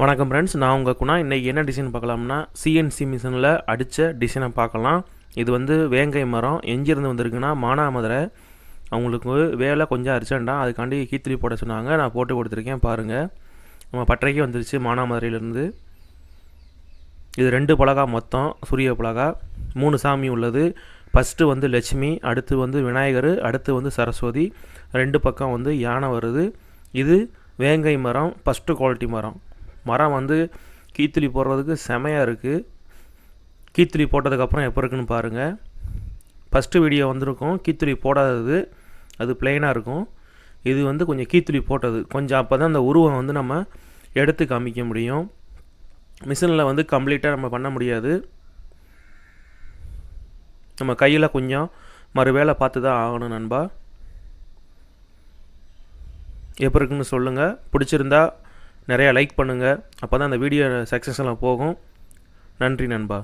வணக்கம் ஃப்ரெண்ட்ஸ் நான் உங்கள் குணா. இன்றைக்கி என்ன டிசைன் பார்க்கலாம்னா சிஎன்சி மிஷினில் அடித்த டிசைனை பார்க்கலாம். இது வந்து வேங்கை மரம். எங்கேருந்து வந்திருக்குன்னா மானாமதுரை. அவங்களுக்கு வேலை கொஞ்சம் அர்ஜென்ட்டாக அதுக்காண்டி கீத்திரி போட சொன்னாங்க. நான் போட்டு கொடுத்துருக்கேன் பாருங்கள் நம்ம பட்டறைக்கு வந்துருச்சு மானாமதுரையிலேருந்து. இது ரெண்டு பலகா மொத்தம் சூரிய பலகா. மூணு சாமி உள்ளது. ஃபஸ்ட்டு வந்து லட்சுமி அடுத்து வந்து விநாயகர் அடுத்து வந்து சரஸ்வதி. ரெண்டு பக்கம் வந்து யானை வருது. இது வேங்கை மரம் ஃபஸ்ட்டு குவாலிட்டி மரம். மரம் வந்து கீத்துளி போடுறதுக்கு செமையாக இருக்குது கீத்துளி போட்டதுக்கப்புறம் எப்போ இருக்குன்னு பாருங்கள் ஃபஸ்ட்டு வீடியோ வந்திருக்கும். கீத்துளி போடாதது. அது பிளெயினாக இருக்கும். இது வந்து கொஞ்சம் கீத்துளி போட்டது. கொஞ்சம் அப்போ தான் அந்த உருவம் வந்து நம்ம எடுத்து காமிக்க முடியும். மிஷினில் வந்து கம்ப்ளீட்டாக நம்ம பண்ண முடியாது. நம்ம கையில் கொஞ்சம் மறு வேலை பார்த்து தான் ஆகணும் நண்பா. எப்போ இருக்குன்னு சொல்லுங்கள் பிடிச்சிருந்தா நிறையா லைக் பண்ணுங்கள் அப்போ தான் அந்த வீடியோ சக்ஸஸ்லாம் போகும். நன்றி நண்பா.